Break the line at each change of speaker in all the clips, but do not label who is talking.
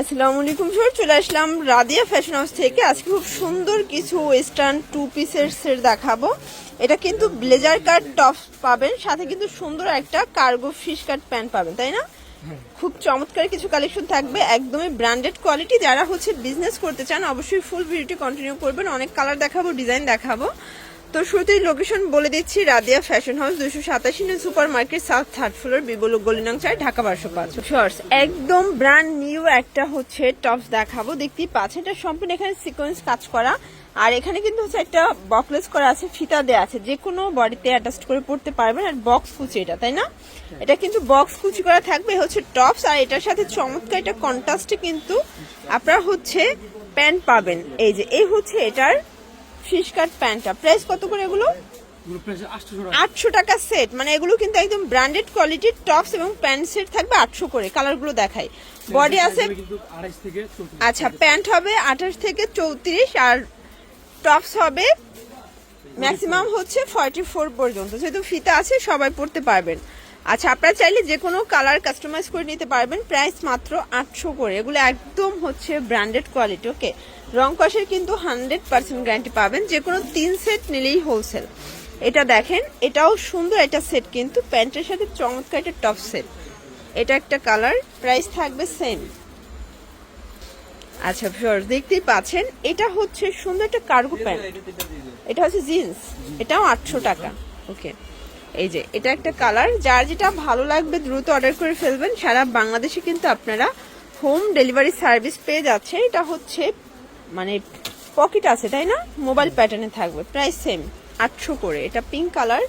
আসসালামু আলাইকুম স্যার চলে আসলাম রাদিয়া ফ্যাশন হাউস থেকে। আজকে খুব সুন্দর কিছু ওয়েস্টার্ন টু পিসের সেট দেখাবো। এটা কিন্তু ব্লেজার কাট টপ পাবেন, সাথে কিন্তু সুন্দর একটা কার্গো ফিশ কাট প্যান্ট পাবেন, তাই না? খুব চমৎকার কিছু কালেকশন থাকবে, একদমই ব্র্যান্ডেড কোয়ালিটি যারা হচ্ছে বিজনেস করতে চান, অবশ্যই ফুল ভিডিওটি কন্টিনিউ করবেন। অনেক কালার দেখাবো ডিজাইন দেখাবো। তো শুরুতেই লোকেশন বলে দিচ্ছি, রাদিয়া ফ্যাশন হাউস দুশো সাতাশি new super market south third floor বিবল গলিনাং চাই ঢাকা বারোশো পাঁচ। শর্টস একদম ব্র্যান্ড নিউ একটা হচ্ছে টপস দেখাবো। দেখতেই পাচ্ছেন, এটা সম্পূর্ণ এখানে সিকোয়েন্স কাজ করা। আর এখানে কিন্তু হচ্ছে একটা বকলেস করা আছে, ফিতা দেওয়া আছে। যে কোনো বডিতে অ্যাটাচ করে পড়তে পারবেন, আর বক্স কুচি এটা, তাই না? এটা কিন্তু বক্স কুচি করা থাকবে হচ্ছে টপস আর এটার সাথে চমৎকার এটা কন্ট্রাস্টে কিন্তু আপনারা হচ্ছে প্যান্ট পাবেন। এই যে, এই হচ্ছে এটার ফিশ কাট প্যান্টটা। প্রাইস কত করে এগুলো?
আটশো টাকা
সেট মানে এগুলো কিন্তু একদম ব্র্যান্ডেড কোয়ালিটির টপস এবং প্যান্ট সেট থাকবে আটশো করে। কালারগুলো দেখাই। বডি আছে আচ্ছা প্যান্ট হবে আঠাশ থেকে চৌত্রিশ আর টপস হবে ম্যাক্সিমাম হচ্ছে ফর্টি ফোর পর্যন্ত। যেহেতু ফিতা আছে সবাই পড়তে পারবেন। আচ্ছা আপনারা চাইলে যে কোনো কালার কাস্টমাইজ করে নিতে পারবেন। প্রাইস মাত্র আটশো করে। এগুলো একদম হচ্ছে ব্র্যান্ডেড কোয়ালিটি ওকে রং কষের কিন্তু হান্ড্রেড পার্সেন্ট গ্যারান্টি পাবেন। যে কোনো তিন সেট নিলেই হোলসেল এটা দেখেন, এটাও সুন্দর একটা সেট কিন্তু। প্যান্টের সাথে চমৎকার একটা টপ সেট এটা একটা কালার প্রাইস থাকবে সেম আচ্ছা ভিউয়ার্স দেখতেই পাচ্ছেন, এটা হচ্ছে সুন্দর একটা কার্গো প্যান্ট এটা হচ্ছে জিন্স এটাও আটশো টাকা ওকে এই যে এটা একটা কালার। যার যেটা ভালো লাগবে দ্রুত অর্ডার করে ফেলবেন সারা বাংলাদেশে কিন্তু আপনারা হোম ডেলিভারি সার্ভিস পেয়ে যাচ্ছে এটা হচ্ছে মানে পকেট আছে তাই না? মোবাইল প্যাটার্নে থাকবে প্রায় সেম আটশো করে। এটা পিঙ্ক কালার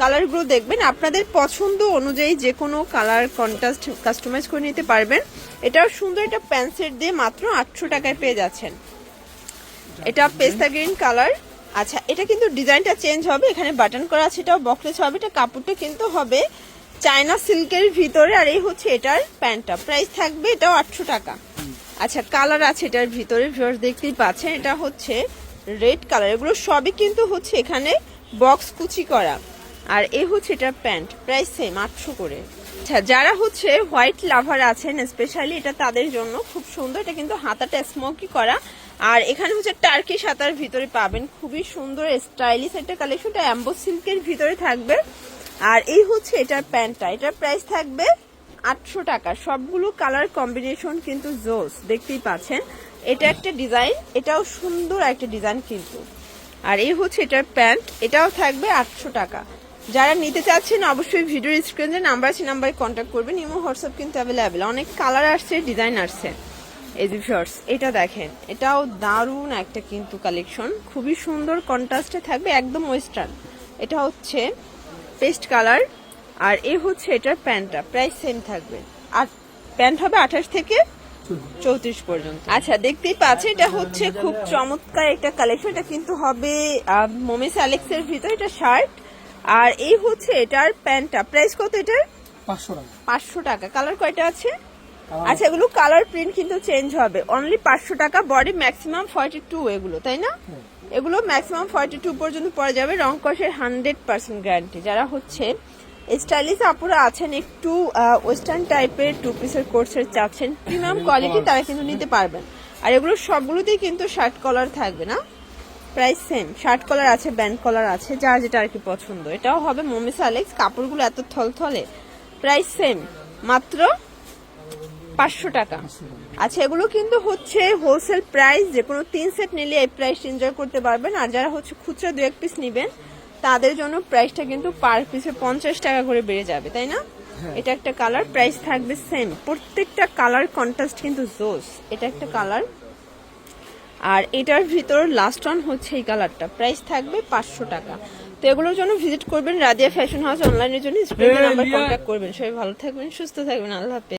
কালারগুলো দেখবেন আপনাদের পছন্দ অনুযায়ী যে কোনো কালার কন্ট্রাস্ট কাস্টমাইজ করে নিতে পারবেন। এটাও সুন্দর একটা প্যান্ট সেট দিয়ে মাত্র আটশো টাকায় পেয়ে যাচ্ছেন। এটা পেস্তা গ্রিন কালার আচ্ছা এটা কিন্তু ডিজাইনটা চেঞ্জ হবে। এখানে বাটন করা আছে, এটাও বকলেস হবে, এটা কাপড়টা কিন্তু হবে চায়না সিল্কের ভিতরে। আর এই হচ্ছে এটার প্যান্টটা। প্রাইস থাকবে এটাও আটশো টাকা। আচ্ছা কালার আছে এটার ভিতরে ভিউয়ার্স দেখতেই পাচ্ছেন। এটা হচ্ছে রেড কালার। এগুলো সবই কিন্তু হচ্ছে এখানে বক্স কুচি করা। আর এ হচ্ছে এটার প্যান্ট, প্রাইস সেম আটশো করে। আচ্ছা যারা হচ্ছে হোয়াইট লাভার আছেন স্পেশালি এটা তাদের জন্য খুব সুন্দর, এটা কিন্তু হাতাটা স্মোকি করা। আর এখানে হচ্ছে টার্কি সাতার ভিতরে পাবেন, খুবই সুন্দর স্টাইলিশ একটা কালেকশনটা অ্যাম্বো সিল্কের ভিতরে থাকবে। আর এই হচ্ছে এটার প্যান্টটা, এটার প্রাইস থাকবে আটশো টাকা। সবগুলো কালার কম্বিনেশন কিন্তু জোস দেখতেই পাচ্ছেন। এটা একটা ডিজাইন এটাও সুন্দর একটা ডিজাইন কিন্তু। আর এই হচ্ছে এটার প্যান্ট, এটাও থাকবে আটশো টাকা। যারা নিতে চাচ্ছেন, অবশ্যই ভিডিওর স্ক্রিনে নাম্বার আছে নাম্বারে কন্ট্যাক্ট করবেন। ইমো হোয়াটসঅ্যাপ কিন্তু অ্যাভেলেবেল অনেক কালার আসছে ডিজাইন আসছে। এই যে এটা দেখেন, এটাও দারুণ একটা কিন্তু কালেকশন খুবই সুন্দর কন্ট্রাস্টে থাকবে, একদম ওয়েস্টার্ন এটা হচ্ছে পেস্ট কালার আর এ হচ্ছে এটার প্যান্টটা প্রাইস সেম থাকবে। আর প্যান্ট হবে আঠাশ থেকে চৌত্রিশ পর্যন্ত। আচ্ছা দেখতেই পাচ্ছি, এটা হচ্ছে খুব চমৎকার একটা কালেকশন এটা কিন্তু হবে মোমেস অ্যালেক্স ভিতরে, এটা শার্ট আর এই হচ্ছে এটার প্যান্টটা। প্রাইস কত এটার?
পাঁচশো টাকা।
পাঁচশো টাকা। কালার কয়টা আছে? আচ্ছা এগুলো কালার প্রিন্ট কিন্তু চেঞ্জ হবে। অনলি পাঁচশো টাকা বডি ম্যাক্সিমাম ফর্টি টু এগুলো তাই না? এগুলো ম্যাক্সিমাম ফর্টি টু পর্যন্ত পড়া যাবে। রং কষের হান্ড্রেড পার্সেন্ট গ্যারান্টি যারা হচ্ছে স্টাইলিশ আপুরা আছেন একটু ওয়েস্টার্ন টাইপের টু পিসের কোর্সের চাচ্ছেন প্রিমিয়াম কোয়ালিটি তারা কিন্তু নিতে পারবেন। আর এগুলো সবগুলোতেই কিন্তু শার্ট কলার থাকবে না? প্রাইস সেম শার্ট কলার আছে ব্যান্ড কলার আছে যার যেটা আর কি পছন্দ। এটাও হবে মোমিস অ্যালেক্স কাপড়গুলো এত থলথলে। প্রাইস সেম মাত্র পাঁচশো টাকা। আচ্ছা এগুলো কিন্তু হচ্ছে হোলসেল প্রাইস যে কোনো তিন সেট নিলে এই প্রাইস এনজয় করতে পারবেন। আর যারা হচ্ছে খুচরা দু এক পিস নেবেন তাদের জন্য প্রাইসটা কিন্তু পার পিসে পঞ্চাশ টাকা করে বেড়ে যাবে তাই না? এটা একটা কালার প্রাইস থাকবে সেম প্রত্যেকটা কালার কন্ট্রাস্ট কিন্তু জোস এটা একটা কালার আর এটার ভিতর লাস্ট অন হচ্ছে এই কালারটা প্রাইস থাকবে পাঁচশো টাকা। তো এগুলোর জন্য ভিজিট করবেন রাজিয়া ফ্যাশন হাউস অনলাইনের জন্য। স্ক্রিনে নাম্বার কন্ট্যাক্ট করবেন। সবাই ভালো থাকবেন সুস্থ থাকবেন। আল্লাহ হাফেজ।